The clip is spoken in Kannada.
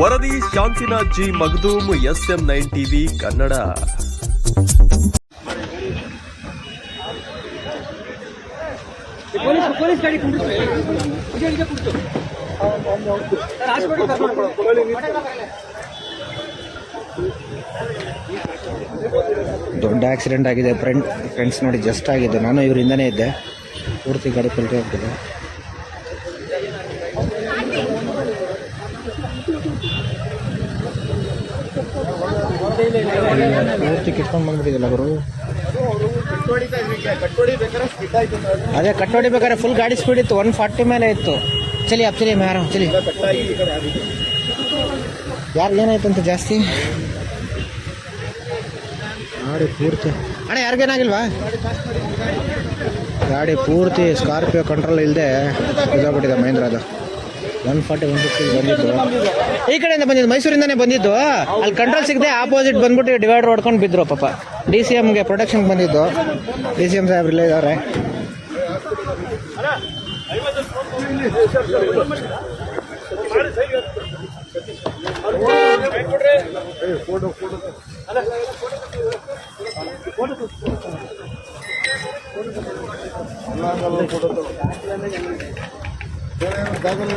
ವರದಿ Shantinath G S M nine TV Kannada. ದೊಡ್ಡ ಆಕ್ಸಿಡೆಂಟ್ ಆಗಿದೆ ಫ್ರೆಂಡ್ ಫ್ರೆಂಡ್ಸ್ ನೋಡಿ ಜಸ್ಟ್ ಆಗಿದೆ ನಾನು ಇವರಿಂದನೇ ಇದ್ದೆ. ಪೂರ್ತಿ ಗಾಡಿ ಪಲ್ಟಿ ಆಗ್ತಿದೆ. ಪೂರ್ತಿ ಕಿತ್ಕೊಂಡು ಬಂದ್ಬಿಟ್ಟಿದ್ದಲ್ಲ ಗುರು. ಅದೇ ಕಟ್ ಹೊಡಿಬೇಕಾದ್ರೆ ಫುಲ್ ಗಾಡಿ ಸ್ಪೀಡ್ ಇತ್ತು ಒನ್ ಫಾರ್ಟಿ ಮೇಲೆ ಇತ್ತು. ಚಲಿ, ಅಪ್ ಚಲಿ, ಮ್ಯಾರ, ಚಲಿ. ಯಾರು, ಏನಾಯ್ತಂತ ಜಾಸ್ತಿ? ಗಾಡಿ ಪೂರ್ತಿ. ಅಣ್ಣ ಯಾರಿಗೇನಾಗಿಲ್ವಾ ಗಾಡಿ ಪೂರ್ತಿ ಸ್ಕಾರ್ಪಿಯೋ ಕಂಟ್ರೋಲ್ ಇಲ್ಲದೆ ಇದಾಗ್ಬಿಟ್ಟಿದೆ ಮಹೇಂದ್ರದ. ಒನ್ ಫಾರ್ಟಿ ಒನ್ ಫಿಫ್ಟಿ ಬಂದಿದ್ದು ಈ ಕಡೆಯಿಂದ ಬಂದಿದ್ದು, ಮೈಸೂರಿಂದನೇ ಬಂದಿದ್ದು. ಅಲ್ಲಿ ಕಂಟ್ರೋಲ್ ಸಿಗದೆ ಆಪೋಸಿಟ್ ಬಂದ್ಬಿಟ್ಟು ಡಿವೈಡರ್ ಹೊಡ್ಕೊಂಡು ಬಿದ್ದರು ಪಾಪ. ಡಿ ಸಿ ಎಮ್ಗೆ ಪ್ರೊಟೆಕ್ಷನ್ ಬಂದಿದ್ದು. ಡಿ ಸಿ ಎಂ ಸಾಹೇಬ್ ಸಾಹೇಬ್ರಲ್ಲೇ ಇದ್ದಾರೆ. ಫೋಟೋ ಬ್ಯಾಗಲ್ಲಿ